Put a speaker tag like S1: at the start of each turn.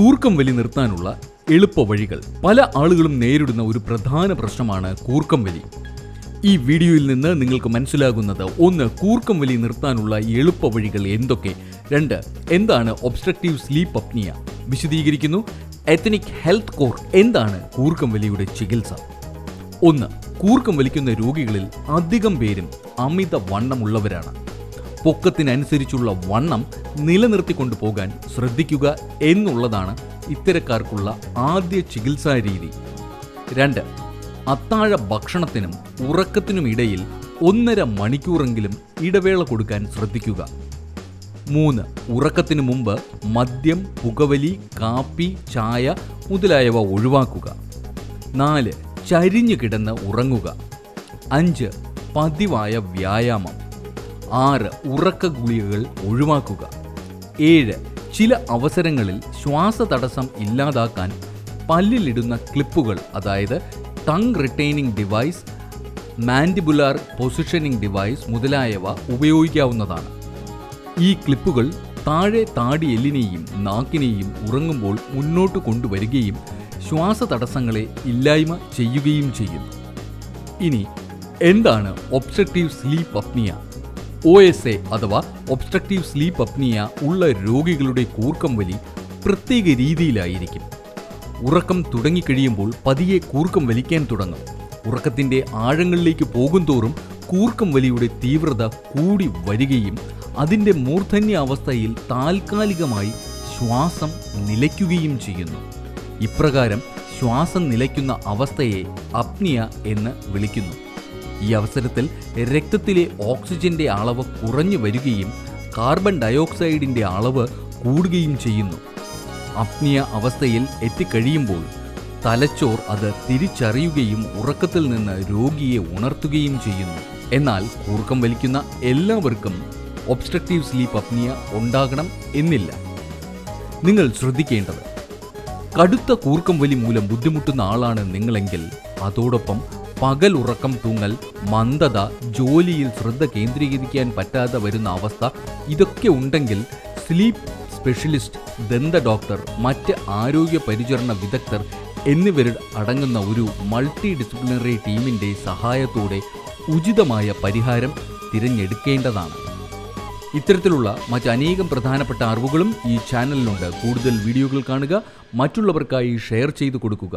S1: കൂർക്കം വലി നിർത്താനുള്ള എളുപ്പ വഴികൾ. പല ആളുകളും നേരിടുന്ന ഒരു പ്രധാന പ്രശ്നമാണ് കൂർക്കം വലി. ഈ വീഡിയോയിൽ നിന്ന് നിങ്ങൾക്ക് മനസ്സിലാകുന്നത് ഒന്ന് കൂർക്കം വലി നിർത്താനുള്ള എളുപ്പ വഴികൾ എന്തൊക്കെ? രണ്ട് എന്താണ് ഒബ്സ്ട്രക്റ്റീവ് സ്ലീപ്പ് അപ്നിയ വിശദീകരിക്കുന്നു. എത്തനിക് ഹെൽത്ത് കോർ എന്താണ് കൂർക്കം വലിയുടെ ചികിത്സ? ഒന്ന് കൂർക്കം വലിക്കുന്ന രോഗികളിൽ അധികം പേരും അമിത വണ്ണമുള്ളവരാണ് പൊക്കത്തിനനുസരിച്ചുള്ള വണ്ണം നിലനിർത്തിക്കൊണ്ടു പോകാൻ ശ്രദ്ധിക്കുക എന്നുള്ളതാണ് ഇത്തരക്കാർക്കുള്ള ആദ്യ ചികിത്സാ രീതി. രണ്ട് അത്താഴ ഭക്ഷണത്തിനും ഉറക്കത്തിനും ഇടയിൽ ഒന്നര മണിക്കൂറെങ്കിലും ഇടവേള കൊടുക്കാൻ ശ്രദ്ധിക്കുക. മൂന്ന് ഉറക്കത്തിനു മുമ്പ് മദ്യം പുകവലി കാപ്പി ചായ മുതലായവ ഒഴിവാക്കുക. നാല് ചരിഞ്ഞു കിടന്ന് ഉറങ്ങുക. അഞ്ച് പതിവായ വ്യായാമം. ആറ് ഉറക്ക ഗുളികകൾ ഒഴിവാക്കുക. ഏഴ് ചില അവസരങ്ങളിൽ ശ്വാസതടസ്സം ഇല്ലാതാക്കാൻ പല്ലിലിടുന്ന ക്ലിപ്പുകൾ അതായത് tongue retaining device mandibular positioning device മുതലായവ ഉപയോഗിക്കാവുന്നതാണ്. ഈ ക്ലിപ്പുകൾ താഴെ താടി എല്ലിനെയും നാക്കിനെയും ഉറങ്ങുമ്പോൾ മുന്നോട്ട് കൊണ്ടുവരികയും ശ്വാസതടസ്സങ്ങളെ ഇല്ലായ്മ ചെയ്യുകയും ചെയ്യുന്നു. ഇനി എന്താണ് obstructive sleep apnoea? O S A അഥവാ ഒബ്സ്ട്രക്റ്റീവ് സ്ലീപ്പ് അപ്നിയ ഉള്ള രോഗികളുടെ കൂർക്കം വലി പ്രത്യേക രീതിയിലായിരിക്കും. ഉറക്കം തുടങ്ങിക്കഴിയുമ്പോൾ പതിയെ കൂർക്കം വലിക്കാൻ തുടങ്ങും. ഉറക്കത്തിന്റെ ആഴങ്ങളിലേക്ക് പോകും തോറും കൂർക്കം വലിയുടെ തീവ്രത കൂടി വരികയും അതിന്റെ മൂർധന്യ അവസ്ഥയിൽ താൽക്കാലികമായി ശ്വാസം നിലയ്ക്കുകയും ചെയ്യുന്നു. ഇപ്രകാരം ശ്വാസം നിലയ്ക്കുന്ന അവസ്ഥയെ അപ്നിയ എന്ന് വിളിക്കുന്നു. ഈ അവസരത്തിൽ രക്തത്തിലെ ഓക്സിജന്റെ അളവ് കുറഞ്ഞു വരികയും കാർബൺ ഡയോക്സൈഡിന്റെ അളവ് കൂടുകയും ചെയ്യുന്നു. അപ്നിയ അവസ്ഥയിൽ എത്തിക്കഴിയുമ്പോൾ തലച്ചോർ അത് തിരിച്ചറിയുകയും ഉറക്കത്തിൽ നിന്ന് രോഗിയെ ഉണർത്തുകയും ചെയ്യുന്നു. എന്നാൽ കൂർക്കം വലിക്കുന്ന എല്ലാവർക്കും ഒബ്സ്ട്രക്റ്റീവ് സ്ലീപ്പ് അപ്നിയ ഉണ്ടാകണം എന്നില്ല. നിങ്ങൾ ശ്രദ്ധിക്കേണ്ടത് കടുത്ത കൂർക്കം വലി മൂലം ബുദ്ധിമുട്ടുന്ന ആളാണ് നിങ്ങളെങ്കിൽ അതോടൊപ്പം പകൽ ഉറക്കം തൂങ്ങൽ മന്ദത ജോലിയിൽ ശ്രദ്ധ കേന്ദ്രീകരിക്കാൻ പറ്റാതെ വരുന്ന അവസ്ഥ ഇതൊക്കെ ഉണ്ടെങ്കിൽ സ്ലീപ്പ് സ്പെഷ്യലിസ്റ്റ് ദന്ത ഡോക്ടർ മറ്റ് ആരോഗ്യ പരിചരണ വിദഗ്ധർ എന്നിവർ അടങ്ങുന്ന ഒരു മൾട്ടി ഡിസിപ്ലിനറി ടീമിന്റെ സഹായത്തോടെ ഉചിതമായ പരിഹാരം തിരഞ്ഞെടുക്കേണ്ടതാണ്. ഇത്തരത്തിലുള്ള മറ്റനേകം പ്രധാനപ്പെട്ട അറിവുകളും ഈ ചാനലിലുണ്ട് കൂടുതൽ വീഡിയോകൾ കാണുക മറ്റുള്ളവർക്കായി ഷെയർ ചെയ്തു കൊടുക്കുക.